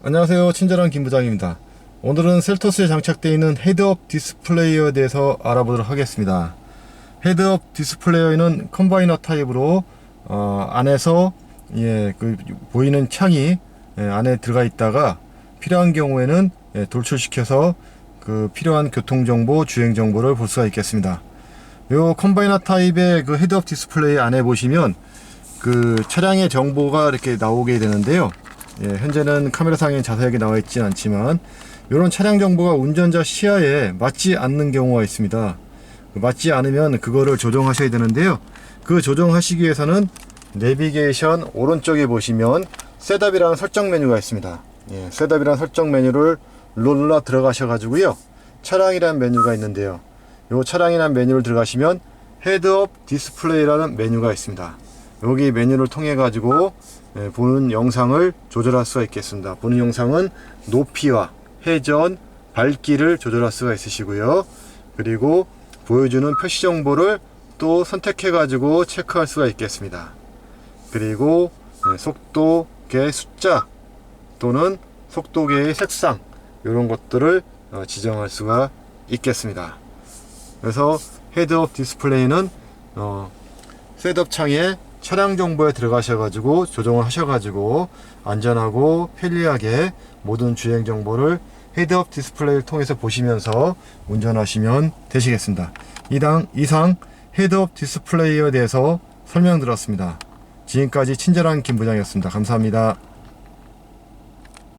안녕하세요. 친절한 김 부장입니다. 오늘은 셀토스에 장착되어 있는 헤드업 디스플레이어에 대해서 알아보도록 하겠습니다. 헤드업 디스플레이어는 컴바이너 타입으로 어, 안에서 예, 그 보이는 창이 예, 안에 들어가 있다가 필요한 경우에는 예, 돌출시켜서 그 필요한 교통 정보, 주행 정보를 볼 수가 있겠습니다. 요 컴바이너 타입의 그 헤드업 디스플레이 안에 보시면 그 차량의 정보가 이렇게 나오게 되는데요. 예, 현재는 카메라상에 자세하게 나와 있진 않지만 이런 차량 정보가 운전자 시야에 맞지 않는 경우가 있습니다. 그 맞지 않으면 그거를 조정하셔야 되는데요. 그 조정하시기 위해서는 내비게이션 오른쪽에 보시면 셋업이라는 설정 메뉴가 있습니다. 예, 셋업이라는 설정 메뉴를 눌러 들어가셔 가지고요. 차량이라는 메뉴가 있는데요. 요 차량이라는 메뉴를 들어가시면 헤드업 디스플레이라는 메뉴가 있습니다. 여기 메뉴를 통해 가지고 예, 보는 영상을 조절할 수가 있겠습니다. 보는 영상은 높이와 회전, 밝기를 조절할 수가 있으시고요. 그리고 보여주는 표시 정보를 또 선택해 가지고 체크할 수가 있겠습니다. 그리고 예, 속도계 숫자 또는 속도계의 색상 이런 것들을 어, 지정할 수가 있겠습니다. 그래서 헤드업 디스플레이는 어, 셋업 창에 차량 정보에 들어가셔가지고 조정을 하셔가지고 안전하고 편리하게 모든 주행 정보를 헤드업 디스플레이를 통해서 보시면서 운전하시면 되시겠습니다. 이당 이상 헤드업 디스플레이에 대해서 설명드렸습니다. 지금까지 친절한 김 부장이었습니다. 감사합니다.